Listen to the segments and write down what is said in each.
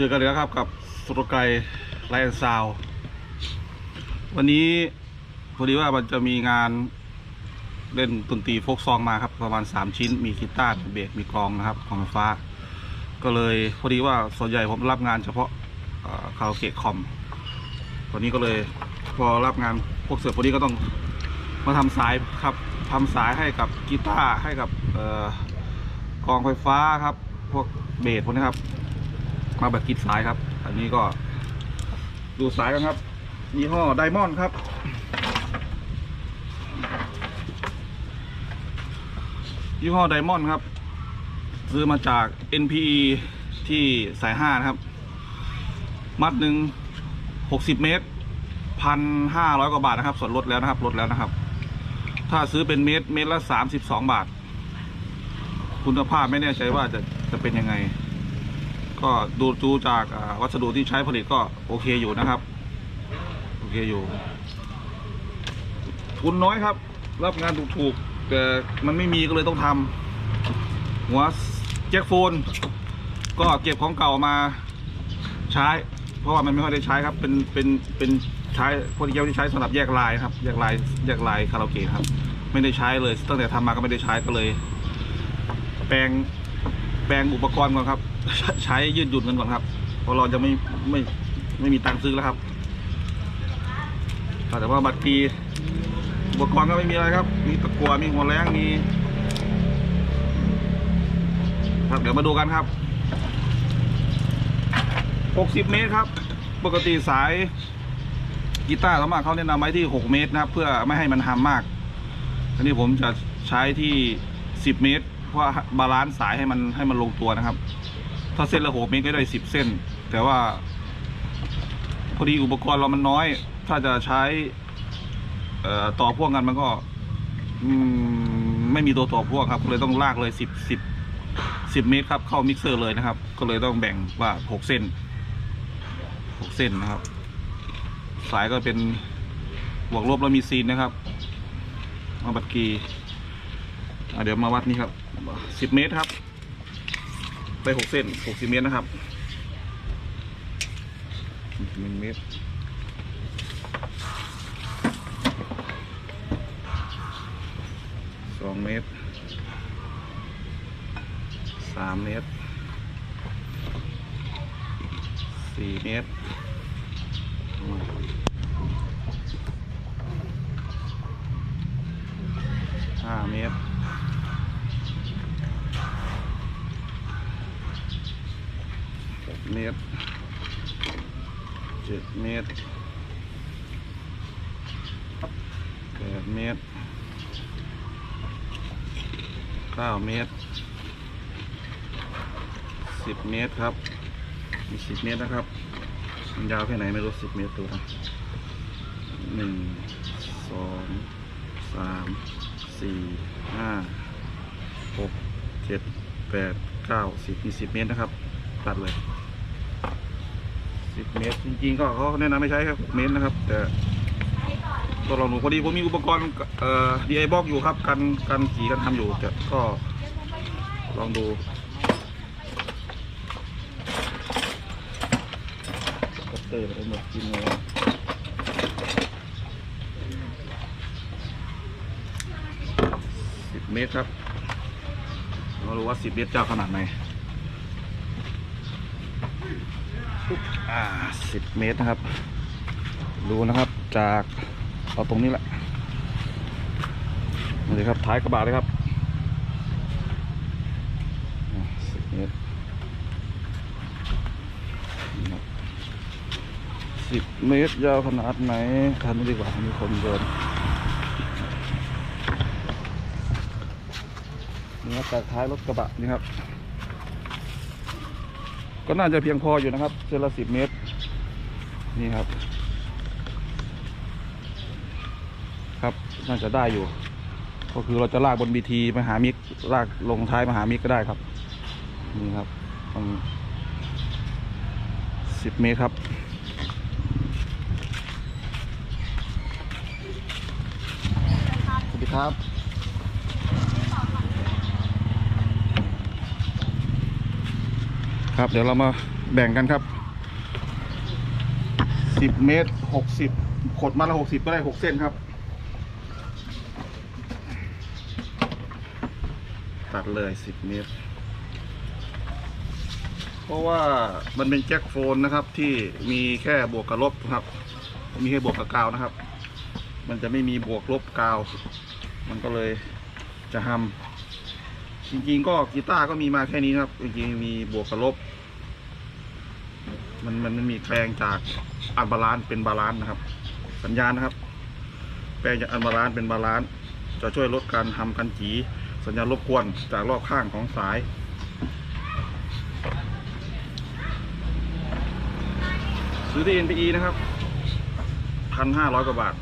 เจอกันแล้วครับกับสุรไกรไลน์ซาววันนี้พอดีว่ามันจะมีงานเล่นดนตรีโฟกซองมาครับ ประมาณ 3 ชิ้น มีกีตาร์มีเบสมีกลองนะครับของไฟฟ้า ก็เลยพอดีว่าส่วนใหญ่ผมรับงานเฉพาะคาราโอเกะคอมตอนนี้ก็เลยพอรับงานพวกเสือพวกนี้ก็ต้องมาทำสายครับทำสายให้กับกีตาร์ให้กับกลองไฟฟ้าครับ พวกเบสพวกนี้ครับ มาแบบกิดสายครับ อันนี้ก็ดูสายกันครับยี่ห้อไดมอนด์ครับยี่ห้อไดมอนด์ครับ ซื้อมาจาก NPE ที่สายห้านะครับ มัดหนึ่งหกสิบเมตรพันห้าร้อยกว่าบาทนะครับ ส่วนลดแล้วนะครับลดแล้วนะครับ ถ้าซื้อเป็นเมตรเมตรละสามสิบสองบาท คุณภาพไม่แน่ใจว่าจะจะเป็นยังไง ก็ดูดูจากวัสดุที่ใช้ผลิตก็โอเคอยู่นะครับ โอเคอยู่ ทุนน้อยครับ รับงานถูกๆแต่มันไม่มีก็เลยต้องทำหัวแจ็คโฟน ก็เก็บของเก่ามาใช้ เพราะว่ามันไม่ค่อยได้ใช้ครับ เป็นเป็นเป็นใช้พวกที่เกี่ยวที่ใช้สำหรับแยกลายครับ แยกลายแยกลายคาราโอเกะครับ ไม่ได้ใช้เลยตั้งแต่ทำมาก็ไม่ได้ใช้ก็เลย แปลงแปลงอุปกรณ์ก่อนครับ ใช้ยืดหยุ่นกันก่อนครับ เพราะเราจะไม่ไม่ไม่มีตังค์ซื้อแล้วครับ แต่ว่าบัตรปีอุปกรณ์ก็ไม่มีอะไรครับ มีตะกัวมีหัวแรงมีครับเดี๋ยวมาดูกันครับ 60 เมตรครับ ปกติสายกีตาร์สามารถเขาแนะนำไว้ที่ 6 เมตรนะครับ เพื่อไม่ให้มันหามมากอันนี้ผมจะใช้ที่ 10 เมตร เพราะบาลานซ์สายให้มันให้มันลงตัวนะครับ ถ้าเส้นละหกเมตรก็ได้10เส้น แต่ว่าพอดีอุปกรณ์เรามันน้อย ถ้าจะใช้ต่อพ่วงกันมันก็มไม่มีตัวต่อพ่วงครับ ก็เลยต้องลากเลยสิบสิบสิบเมตรครับ เข้ามิกเซอร์เลยนะครับ ก็เลยต้องแบ่งว่าหกเส้นหกเส้นนะครับ สายก็เป็นบวกลบแล้วมีซีนนะครับมาบัตรกีเดี๋ยวมาวัดนี่ครับสิบเมตรครับ ไปหกเส้นหกสิบเมตรนะครับหนึ่งเมตรสองเมตรสามเมตรสี่เมตรอืมห้าเมตร หกเมตร เจ็ดเมตร แปดเมตร เก้าเมตร สิบเมตร ครับมีสิบเมตรนะครับ มันยาวแค่ไหนไม่รู้สิบเมตรตัวนะหนึ่งสองสามสี่ห้าหกเจ็ดแปดเก้าสิบมีสิบเมตรนะครับ ตัดเลยสิบเมตร จริงๆก็เขาแนะนำไม่ใช้ครับหกเมตรนะครับ แต่ก็ลองดูพอดีผมมีอุปกรณ์เอ่อ DI box อยู่ครับ กันกันขี่กันทำอยู่แต่ก็ลองดู คัต เตอร์ไปหมดกินเลยสิบเมตรครับเรารู้ว่าสิบเมตรจะขนาดไหนอ่าสิบเมตรนะครับ ดูนะครับจากเอาตรงนี้แหละนี่ครับท้ายกระบะเลยครับสิบเมตร สิบเมตรยาวขนาดไหนคันนี้ดีกว่ามีคนเดินนี่ครับจากท้ายรถกระบะนี่ครับ ก็น่าจะเพียงพออยู่นะครับเส้นละสิบเมตร นี่ครับ ครับน่าจะได้อยู่ ก็คือเราจะลากบนบีทีมหามิกลากลงท้ายมหามิกก็ได้ครับ นี่ครับสิบเมตรครับ สวัสดี ครับ ครับเดี๋ยวเรามาแบ่งกันครับสิบเมตรหกสิบขดมาละหกสิบก็ได้หกเส้นครับ ตัดเลยสิบเมตร เพราะว่ามันเป็นแจ็คโฟนนะครับ ที่มีแค่บวกกับลบครับ มีแค่บวกกับกาวนะครับ มันจะไม่มีบวกลบกาว มันก็เลยจะทำจริงๆก็กีตาร์ก็มีมาแค่นี้ครับจริงๆมีบวกกับลบ มันมันมันมีแปลงจากอันบาลานเป็นบาลานนะครับ สัญญาณนะครับ แปลงจากอันบาลานเป็นบาลานจะช่วยลดการทำกันจีสัญญาณรบกวนจากรอบข้างของสายซื้อที่ NPE นะครับพันห้าร้อยกว่าบาท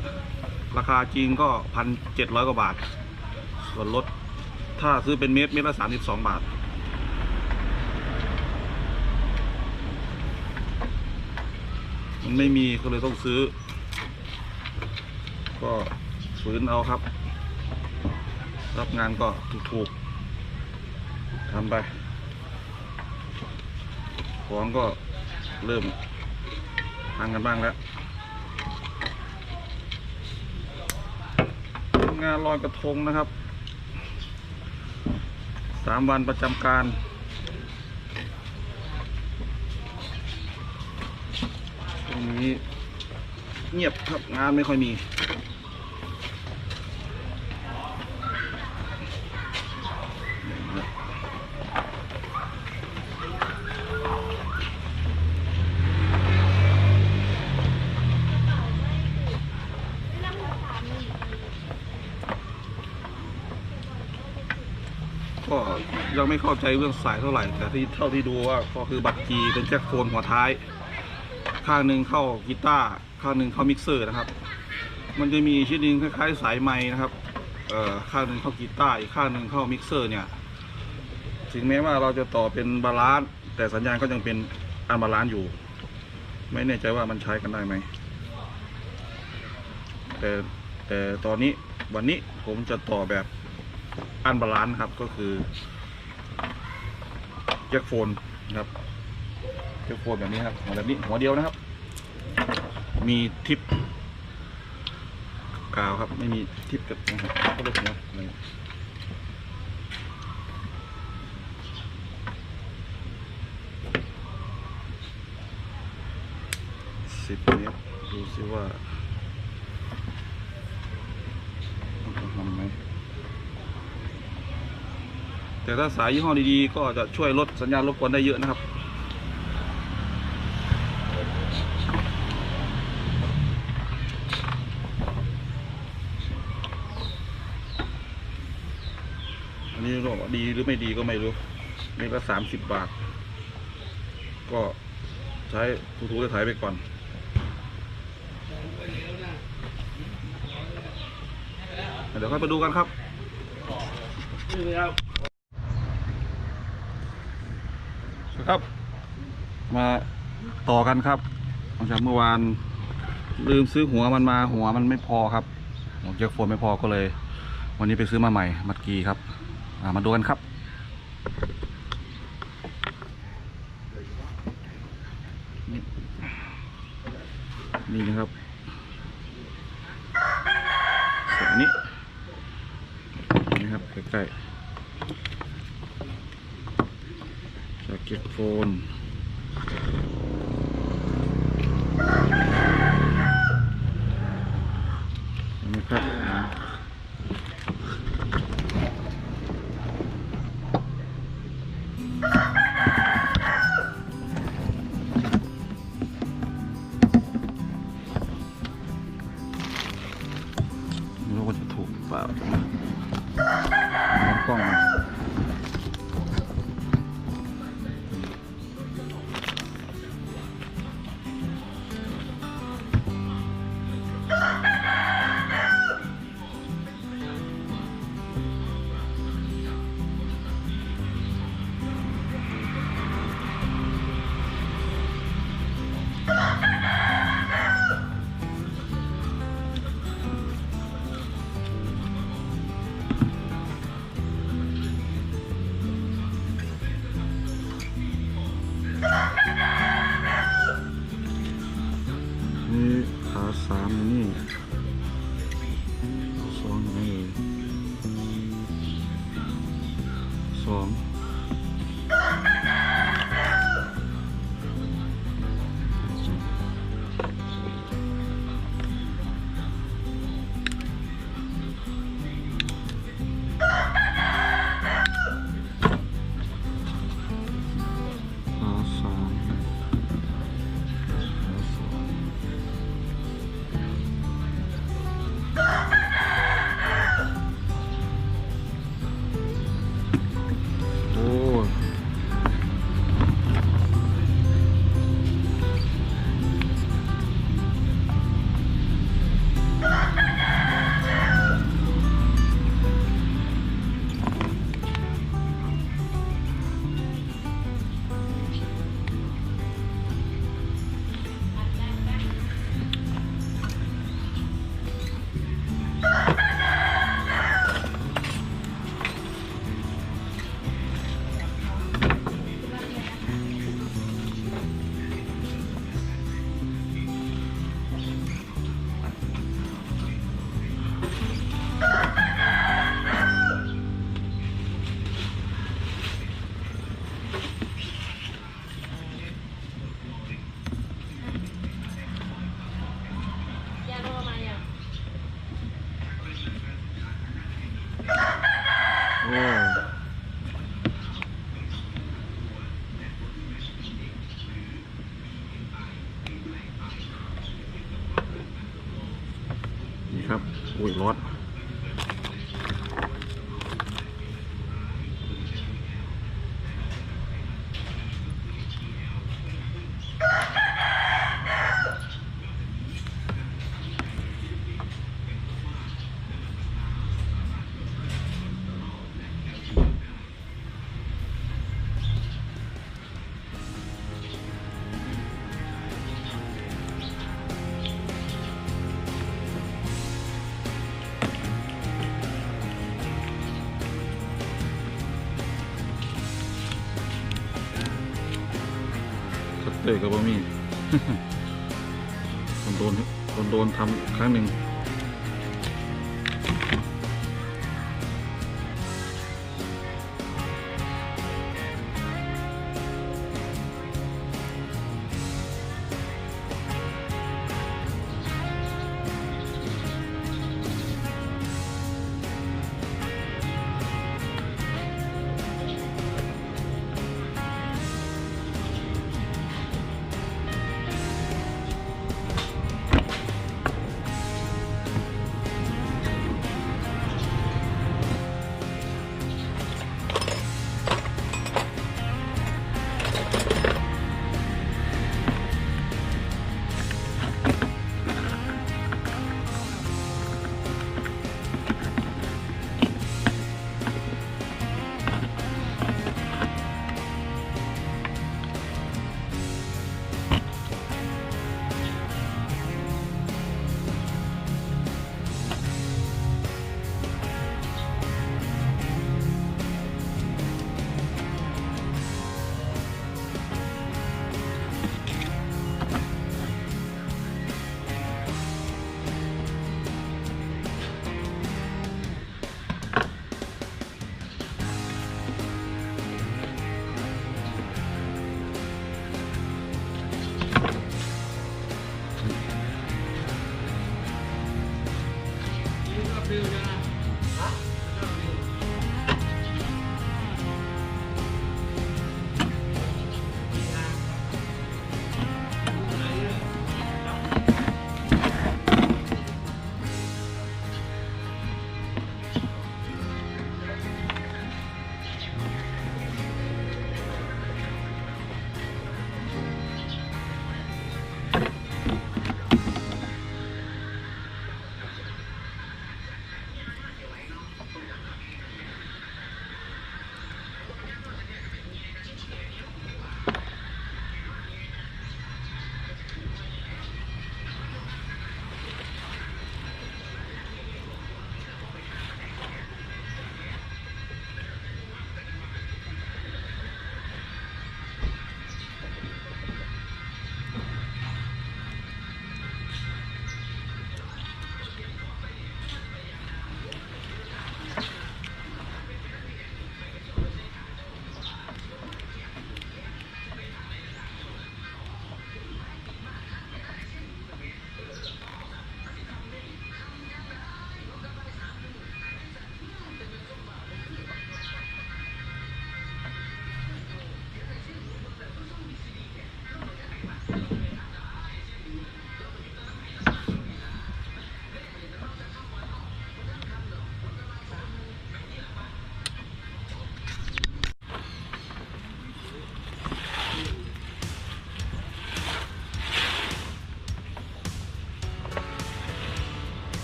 ราคาจริงก็พันเจ็ดร้อยกว่าบาท ส่วนลดถ้าซื้อเป็นเมตรเมตรละสามสิบสองบาท มันไม่มีก็เลยต้องซื้อ ก็ฝืนเอาครับ รับงานก็ถูกๆทำไป ของก็เริ่มทางกันบ้างแล้ว งานลอยกระทงนะครับสามวันประจำการ ตรงนี้เงียบครับงานไม่ค่อยมี ก็ยังไม่เข้าใจเรื่องสายเท่าไหร่ แต่ที่เท่าที่ดูว่าก็คือบัตรจีเป็นแจ็คโฟนหัวท้าย ข้างหนึ่งเข้ากีตาร์ข้างหนึ่งเข้ามิกเซอร์นะครับ มันจะมีชิ้นหนึงคล้ายๆ สายไม้นะครับข้างหนึ่งเข้ากีตาร์อีกข้างหนึ่งเข้ามิกเซอร์เนี่ยถึงแม้ว่าเราจะต่อเป็นบาลานซ์แต่สัญญาณก็ยังเป็นอันบาลานซ์อยู่ ไม่แน่ใจว่ามันใช้กันได้ไหมแต่แต่ตอนนี้วันนี้ผมจะต่อแบบ อันบาลานซ์ครับก็คือแจ็คโฟนนะครับเจ้าโฟนแบบนี้ครับหัวแบบนี้หัวเดียวนะครับ มีทิปกาวครับ ไม่มีทิปกับนะครับก็เลยหัวอะไรสิบเมตรดูซิว่าทำไหม แต่ถ้าสายยี่ห้อดีๆ ก็จะช่วยลดสัญญาณรบกวนได้เยอะนะครับอันนี้รู้ว่าดีหรือไม่ดีก็ไม่รู้นี่ก็สามสิบบาท ก็ใช้ทูๆได้ถ่ายไปก่อนเดี๋ยวค่อยไปดูกันครับครับ ครับ มาต่อกันครับหลังจากเมื่อวานลืมซื้อหัวมันมาหัวมันไม่พอครับหัวเจ็คโฟนไม่พอก็เลย วันนี้ไปซื้อมาใหม่มัดกีครับมาดูกันครับนี่นะครับสายนี้นี่ครับใกล้ๆ 嗯。 นี่ครับ อุ้ยรถ เตอร์กับบะมี่คนโดนโดนทำครั้งหนึ่ง really good.